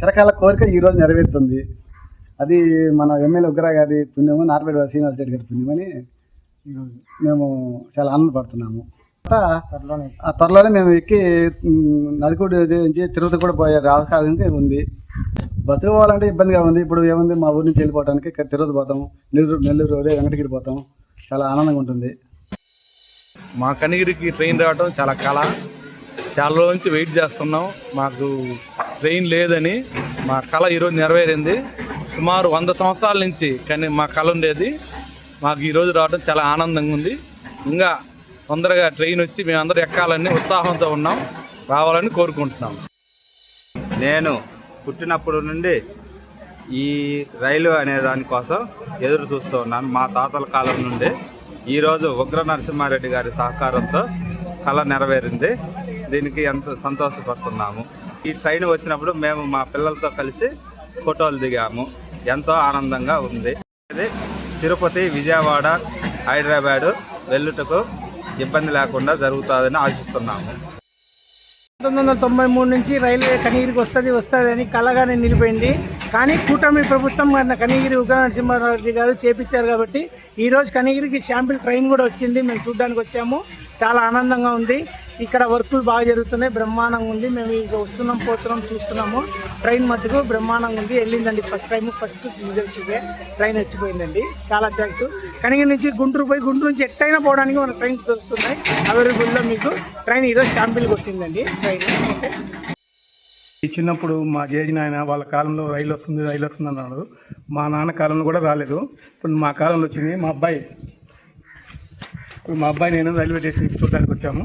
చిరకాల కోరిక ఈరోజు నెరవేరుతుంది. అది మన ఎమ్మెల్యే ఉగ్ర గారి పుణ్యము నార్పేట శ్రీనివాస్ రెడ్డి గారి పుణ్యమని ఈరోజు మేము చాలా ఆనందపడుతున్నాము. ఆ త్వరలోనే మేము ఎక్కి నడుకుడు నుంచి తిరుపతి కూడా పోయే అవకాశం ఉంది. బతుకు పోవాలంటే ఇబ్బందిగా ఉంది. ఇప్పుడు ఏముంది? మా ఊరి నుంచి వెళ్ళిపోవడానికి ఇక్కడ తిరుపతి పోతాం. నెల్లూరు నెల్లూరు అదే వెంకటగిరి పోతాం. చాలా ఆనందంగా ఉంటుంది. మా కనిగిరికి ట్రైన్ రావడం చాలా కళ. చాలా రోజుల నుంచి వెయిట్ చేస్తున్నాం. మాకు ట్రైన్ లేదని మా కళ ఈరోజు నెరవేరింది. సుమారు వంద సంవత్సరాల నుంచి కానీ మా కళ ఉండేది. మాకు ఈరోజు రావడం చాలా ఆనందంగా ఉంది. ఇంకా తొందరగా ట్రైన్ వచ్చి మేమందరూ ఎక్కాలని ఉత్సాహంతో ఉన్నాం. రావాలని కోరుకుంటున్నాం. నేను పుట్టినప్పటి నుండి ఈ రైలు అనే దానికోసం ఎదురు చూస్తూ ఉన్నాను. మా తాతల కాలం నుండి ఈరోజు ఉగ్ర నరసింహారెడ్డి గారి సహకారంతో కళ నెరవేరింది. దీనికి ఎంతో సంతోషపడుతున్నాము. ఈ ట్రైన్ వచ్చినప్పుడు మేము మా పిల్లలతో కలిసి ఫోటోలు దిగాము. ఎంతో ఆనందంగా ఉంది. ఇది తిరుపతి విజయవాడ హైదరాబాదు వెళ్ళుటకు ఇబ్బంది లేకుండా జరుగుతుందని ఆశిస్తున్నాము. పంతొమ్మిది వందల తొంభై మూడు నుంచి రైల్వే కనిగిరికి వస్తుంది వస్తుంది అని కలగానే నిలిపోయింది. కానీ కూటమి ప్రభుత్వం మన కనిగిరి ఉగ్ర నరసింహారెడ్డి గారు చేపించారు కాబట్టి ఈరోజు కనిగిరికి శాంపిల్ ట్రైన్ కూడా వచ్చింది. మేము చూడడానికి వచ్చాము. చాలా ఆనందంగా ఉంది. ఇక్కడ వర్కులు బాగా జరుగుతున్నాయి. బ్రహ్మాండంగా ఉంది. మేము ఇక వస్తున్నాం పోతున్నాం చూస్తున్నాము. ట్రైన్ మధ్యకు బ్రహ్మాండంగా ఉంది. వెళ్ళిందండి ఫస్ట్ టైం ఫస్ట్ వచ్చిందే ట్రైన్ వచ్చిపోయిందండి. చాలా థ్యాంక్స్ కనిగి నుంచి గుంటూరు పోయి గుంటూరు నుంచి ఎట్టయినా పోవడానికి మన ట్రైన్ దొరుకుతున్నాయి. అవైలబుల్లో మీకు ట్రైన్ ఈరోజు షాంపిల్ కొట్టిందండి. ట్రైన్. ఓకే ఈ చిన్నప్పుడు మా జేజి నాయన వాళ్ళ కాలంలో రైలు వస్తుంది రైలు వస్తుంది అన్నాడు. మా నాన్న కాలంలో కూడా రాలేదు. ఇప్పుడు మా కాలంలో వచ్చింది మా అబ్బాయి. ఇప్పుడు మా అబ్బాయి నేను రైల్వే స్టేషన్ చూడడానికి వచ్చాము.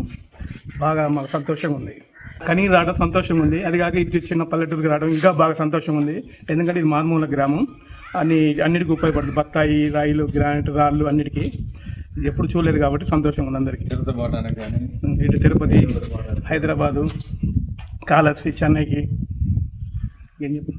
బాగా మాకు సంతోషంగా ఉంది. కానీ రావడం సంతోషంగా ఉంది. అది కాక ఇది చిన్న పల్లెటూరుకి రావడం ఇంకా బాగా సంతోషంగా ఉంది. ఎందుకంటే ఇది మారుమూల గ్రామం. అన్ని అన్నిటికీ ఉపయోగపడుతుంది. బత్తాయి రాయిలు గ్రానైట్ రాళ్ళు అన్నిటికీ. ఎప్పుడు చూడలేదు కాబట్టి సంతోషంగా ఉంది అందరికీ. ఇటు తిరుపతి హైదరాబాదు కాళహస్తి చెన్నైకి. ఏం చెప్పు